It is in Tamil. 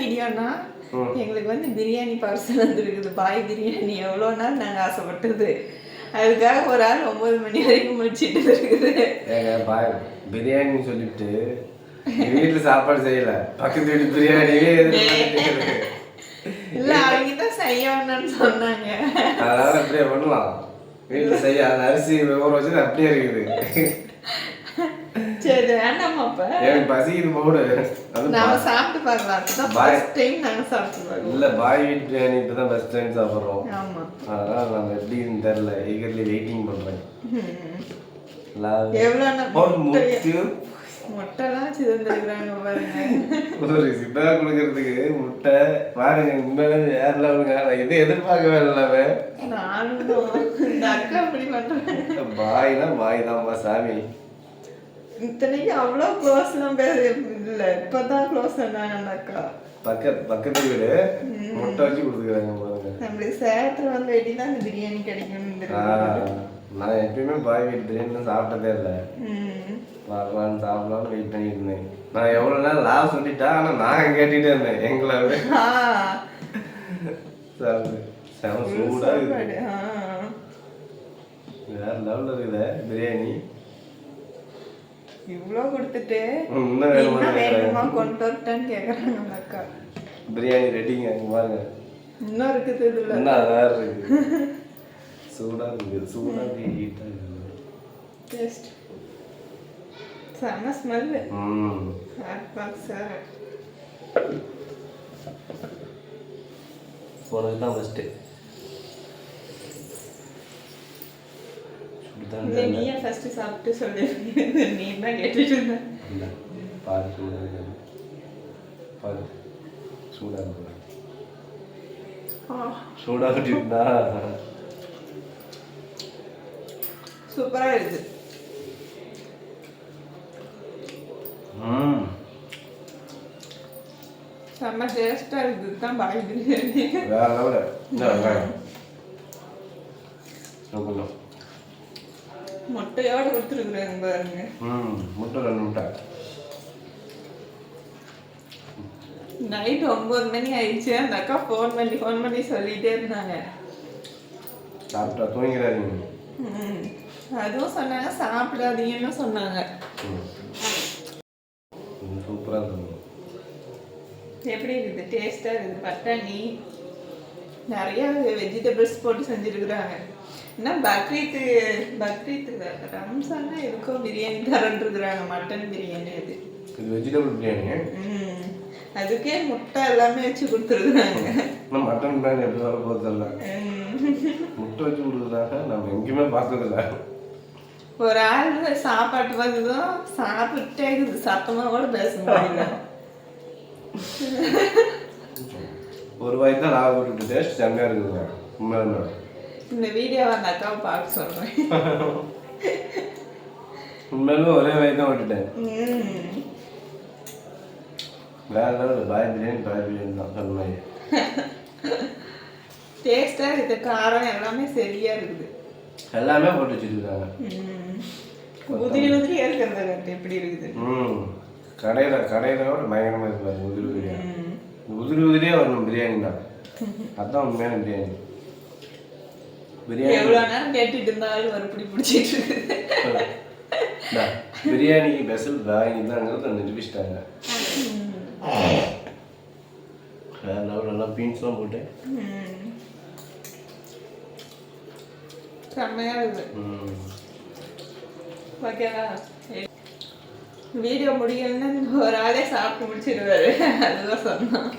வீடியோனா. எங்களுக்கு வந்து பிரியாணி பார்சல் வந்துருக்குது. பாய் பிரியாணி எவ்வளோ நாள் நாங்கள் ஆசைப்பட்டது. அதுக்காக ஒரு ஆள் ஒன்பது மணி வரைக்கும் முடிச்சிட்டு இருக்குது. பாய் பிரியாணின்னு சொல்லிட்டு வீட்டுல சாப்பாடு செய்யல. பக்கத்து வீட்டு பிரியாணியே. இல்லை அவங்க தான் செய்யணும்னு சொன்னாங்க. அதனால அப்படியே பண்ணலாம். வீட்டுல செய்ய அந்த அரிசி ஊற வச்சது அப்படியே இருக்குது. வேண்டாமா அப்ப? எனக்கு பசிக்குது போடு. அது நாம சாப்பிட்டு பார்க்கலாம் அதுதான். ஃபர்ஸ்ட் டைம் நாங்க சாப்பிட்டு பார்க்கலாம் இல்ல பாய் வீட் பிரியாணி இப்பதான் ஃபர்ஸ்ட் டைம் சாப்பிடுறோம். ஆமா. அதனால நம்ம எப்படின்னு தெரியல. ஈகர்லி வெயிட்டிங் பண்றேன். எவ்வளவு முட்டு முட்டைலாம் சிதந்திருக்கிறாங்க பாருங்க. ஒரு சித்தா கொடுக்கறதுக்கு முட்டை. பாருங்க உண்மையிலே வேற லெவலுங்க நான் எதுவும் எதிர்பார்க்கவே இல்லை நானும் இந்த அக்கா அப்படி பண்றாங்க பாய்னா பாய் தான்ப்பா சாமி. இத்தனைக்கு அவ்வளோ க்ளோஸ்லாம் இல்லை இப்பதான் க்ளோஸ் பண்ணாங்க அந்த அக்கா. பக்கத்து பக்கத்து வீடு. முட்டை வச்சு கொடுத்துக்கிறாங்க பாருங்க. நம்மளுக்கு சேலத்தில் வந்து வெட்டினா இந்த பிரியாணி கிடைக்கும் நான் எப்பயுமே பாய் வீட்டு பிரியாணி சாப்பிட்டதே இல்லை. வரலான்னு சாப்பிடலான்னு வெயிட் பண்ணிட்டு இருந்தேன் நான் எவ்வளோ நேரம் லாப் சொல்லிட்டா ஆனால் நான் கேட்டுட்டே இருந்தேன் எங்களை செம சூடாக இருக்குது. வேற லெவலில் இருக்குதே பிரியாணி. இவ்வளோ கொடுத்துட்டு இன்னும் வேணுமா கொண்டு வரட்டான்னு கேட்குறாங்க அக்கா. பிரியாணி ரெடிங்க பாருங்க. இன்னும் இருக்குது இதில். என்ன வேற இருக்கு சூடா இருக்கு சூடா இருக்கு ஹீட்டா இருக்கு டேஸ்ட் செம்ம ஸ்மெல்லு சார் உனக்கு தான் ஃபஸ்ட்டு இல்லை நீயே ஃபஸ்ட்டு சாப்பிட்டு சொல்லி. நீ தான் கேட்டுட்டு இருந்த. பாரு சூடாக இருக்கு பாரு சூடாக இருக்கு. சூடாக இருக்குதா சூப்பராக இருக்குது ம். செம்ம டேஸ்ட்டாக இருக்குது தான் பிரியாணி. வேற கொஞ்சம் முட்டையோடு கொடுத்துருக்குறாங்க பாருங்க. ம் முட்டை ரெண்டு முட்டை. நைட் ஒம்பது மணி ஆயிடுச்சு. அந்த அக்கா ஃபோன் பண்ணி ஃபோன் பண்ணி சொல்லிட்டே இருந்தாங்க. சாப்பிட்டா தூங்கிறாதீங்க ம். அதுவும் சொன்னாங்க சாப்பிடாதீங்கன்னு சொன்னாங்க. சூப்பராக இருக்கும் எப்படி இருக்குது? டேஸ்ட்டாக இருக்குது? பட்டாணி. நிறைய வெஜிடபிள்ஸ் போட்டு செஞ்சுருக்குறாங்க. என்ன பக்ரீத்து பக்ரீத்து ரம்சான்னா எதுக்கோ பிரியாணி தரன்ருக்குறாங்க மட்டன் பிரியாணி அது. இது வெஜிடபிள் பிரியாணி. அதுக்கே முட்டை எல்லாமே வச்சு கொடுத்துருக்குறாங்க. மட்டன் பிரியாணி எப்படி வர தெரியல. முட்டை வச்சு கொடுக்குறாங்க நம்ம எங்கேயுமே பார்த்ததில்ல. ஒரு ஆள் சாப்பாட்டு பார்த்ததும் சாப்பிட்டே இருக்குது சத்தமாக கூட பேச முடியல. ஒரு வாய் தான் லாபம் போட்டு டேஸ்ட் செம்மையாக இருக்குதுங்க உண்மையான இந்த வீடியோவை அந்த அக்காவை பார்க்க சொல்கிறேன் உண்மையிலுமே ஒரே வாய் தான் விட்டுட்டேன். வேற லெவல் பாய் பிரியாணி பாய் பிரியாணி தான் சொன்ன மாதிரி. டேஸ்ட்டாக இருக்குது காரம் எல்லாமே சரியா இருக்குது. எல்லாமே போட்டு வச்சுருக்காங்க. உதிரி உதிரியா இருக்கிறத கட்டு எப்படி இருக்குது? ம். கடையில் கடையில் விட பயங்கரமாக இருப்பாரு உதிரி உதிரியாக ம். உதிரி உதிரியாக வரணும் பிரியாணி தான். அதுதான் உண்மையான பிரியாணி. பிரியாணி. எவ்வளோ நேரம் கேட்டுட்டு இருந்தாலும் ஒரு பிடி பிடிச்சிட்டு இருக்குது. பிரியாணிக்கு பெசல் வாங்கி தாங்கிறத நிரூபிச்சிட்டாங்க லெவல் நல்லா பீன்ஸ்லாம் போட்டு ம். செம்மையா இருக்குது. ஓகேவா வீடியோ முடியலன்னா ஒரு ஆளே சாப்பிட்டு முடிச்சிடுவாரு. அதுதான் சொன்னான்